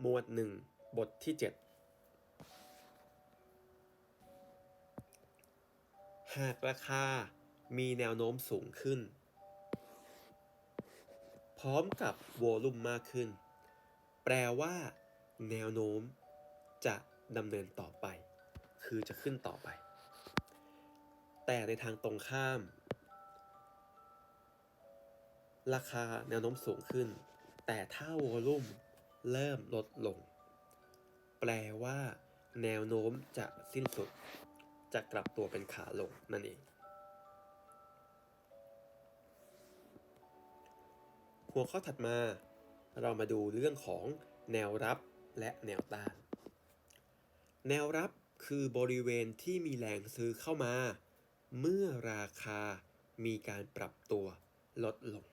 หมวด1บทที่7หากราคามีแนวโน้มสูงขึ้น พร้อมกับโวลุ่มมากขึ้น แปลว่า แนวโน้มจะดำเนินต่อไป คือจะขึ้นต่อไป แต่ในทางตรงข้าม ราคาแนวโน้มสูงขึ้น แต่ถ้าโวลุ่ม เริ่มลดลง แปลว่าแนวโน้มจะสิ้นสุด จะกลับตัวเป็นขาลงนั่นเอง หัวข้อถัดมา เรามาดูเรื่องของแนวรับและแนวต้าน แนวรับคือบริเวณที่มีแรงซื้อเข้ามา เมื่อราคามีการปรับตัวลดลง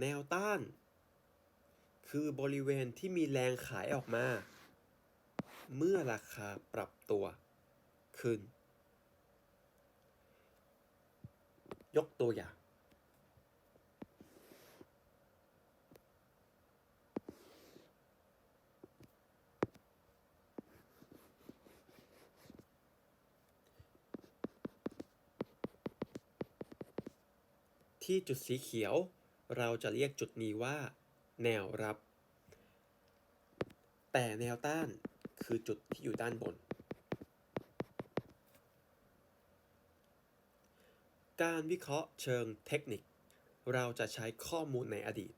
แนวต้าน คือบริเวณที่มีแรงขายออกมา เมื่อราคาปรับตัวขึ้น ยกตัวอย่าง ที่จุดสีเขียว เราจะเรียกจุดนี้ว่า แนวรับ แต่แนวต้านคือจุดที่อยู่ด้านบน การวิเคราะห์เชิงเทคนิค เราจะใช้ข้อมูลในอดีต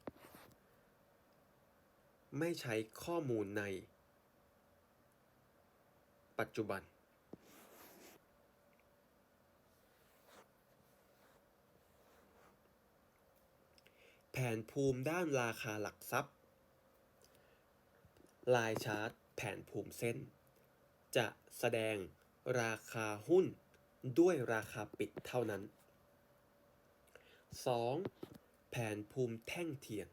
ไม่ใช้ข้อมูลใน ปัจจุบัน นภูมิด้านราคาหลักทรัพย์ ลายชาร์ตแผนภูมิเส้น จะแสดงราคาหุ้นด้วยราคาปิดเท่านั้น 2. แผนภูมิแท่งเทียน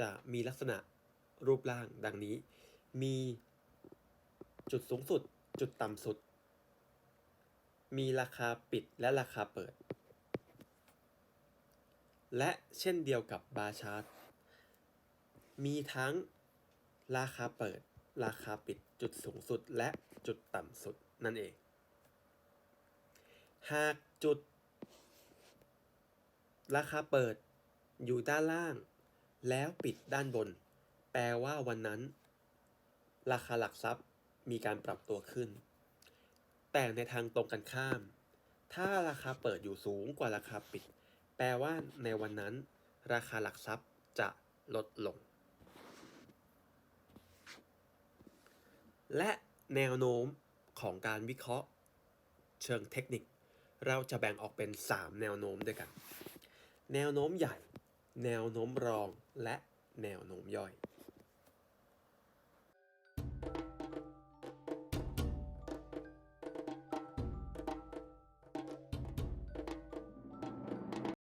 จะมีลักษณะรูปร่างดังนี้ มี จุดสูงสุด จุดต่ำสุด มีราคาปิดและราคาเปิด และเช่นเดียวกับบาร์ชาร์ตมีทั้งราคาเปิด ราคาปิด จุดสูงสุด และจุดต่ำสุดนั่นเอง หากจุด ราคาเปิดอยู่ด้านล่าง แล้วปิดด้านบน แปลว่าวันนั้น ราคาหลักทรัพย์ มีการปรับตัวขึ้น แต่ในทางตรงกันข้าม ถ้าราคาเปิดอยู่สูงกว่าราคาปิด แปลว่าในวันนั้น ราคาหลักทรัพย์จะลดลง และแนวโน้มของการวิเคราะห์ เชิงเทคนิค เราจะแบ่งออกเป็น 3 แนวโน้มด้วยกัน แนวโน้มใหญ่ แนวโน้มรองและแนวโน้มย่อย